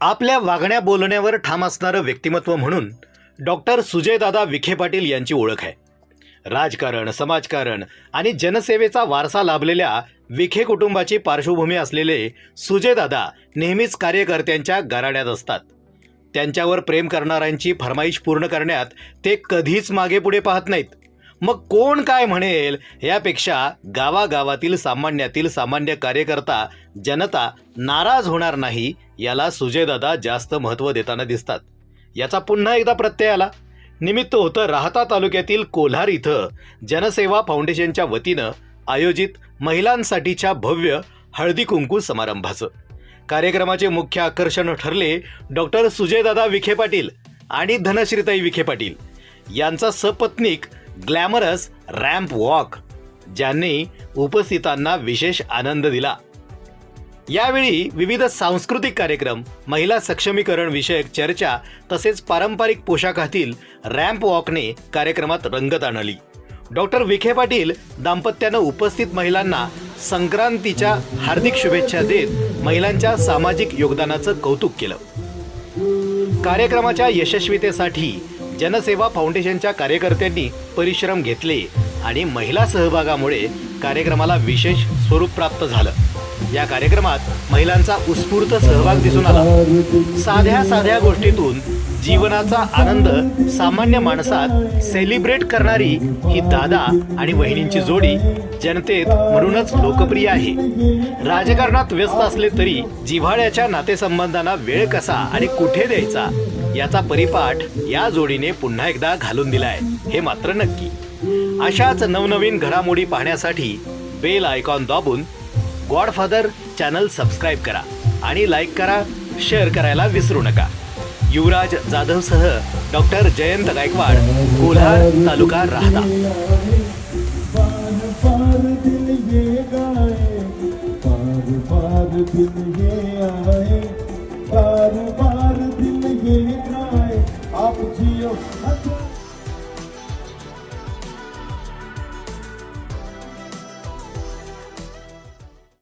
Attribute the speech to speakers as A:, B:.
A: आपल्या वागण्या बोलण्यावर ठाम असणारं व्यक्तिमत्व म्हणून डॉक्टर सुजयदादा विखे पाटील यांची ओळख आहे. राजकारण समाजकारण आणि जनसेवेचा वारसा लाभलेल्या विखे कुटुंबाची पार्श्वभूमी असलेले सुजयदादा नेहमीच कार्यकर्त्यांच्या गराड्यात असतात. त्यांच्यावर प्रेम करणाऱ्यांची फरमाईश पूर्ण करण्यात ते कधीच मागे पुढे पाहत नाहीत. मग कोण काय म्हणेल? यापेक्षा गावागावातील सामान्यातील सामान्य कार्यकर्ता जनता नाराज होणार नाही याला सुजयदादा जास्त महत्त्व देताना दिसतात. याचा पुन्हा एकदा प्रत्यय आला. निमित्त होतं राहता तालुक्यातील कोल्हार इथं जनसेवा फाउंडेशनच्या वतीनं आयोजित महिलांसाठीच्या भव्य हळदी कुंकू समारंभाचं. कार्यक्रमाचे मुख्य आकर्षण ठरले डॉक्टर सुजयदादा विखे पाटील आणि धनश्रीताई विखे पाटील. यांचा सपत्नीक ग्लॅमरस रॅम्प वॉक ज्यांनी उपस्थितांना विशेष आनंद दिला. यावेळी विविध सांस्कृतिक कार्यक्रम महिला सक्षमीकरण विषयक चर्चा तसेच पारंपरिक पोशाखातील रॅम्प वॉकने कार्यक्रमात रंगत आणली. डॉक्टर विखे पाटील दाम्पत्यानं उपस्थित महिलांना संक्रांतीच्या हार्दिक शुभेच्छा देत महिलांच्या सामाजिक योगदानाचं कौतुक केलं. कार्यक्रमाच्या यशस्वीतेसाठी जनसेवा फाउंडेशनच्या कार्यकर्त्यांनी परिश्रम घेतले आणि महिला सहभागामुळे कार्यक्रमाला विशेष स्वरूप प्राप्त झालं. या कार्यक्रमात महिलांचा उत्स्फूर्त सहभाग दिसून आला. साध्या साध्या गोष्टीतून जीवनाचा आनंद सामान्य माणसात सेलिब्रेट करणारी ही दादा आणि वहिनींची जोडी जनतेत म्हणूनच लोकप्रिय आहे. राजकारणात व्यस्त असले तरी जिव्हाळ्याच्या नातेसंबंधांना वेळ कसा आणि कुठे द्यायचा याचा परिपाठ या जोडीने पुन्हा एकदा घालून दिलाय हे मात्र नक्की अशाच नवनवीन घडामोडी पाहण्यासाठी बेल आयकॉन दाबून गॉडफादर चॅनल सबस्क्राईब करा आणि लाईक करा शेअर करायला विसरू नका युवराज जाधवसह डॉक्टर जयंत गायकवाड कोल्हार तालुका राहता पार पार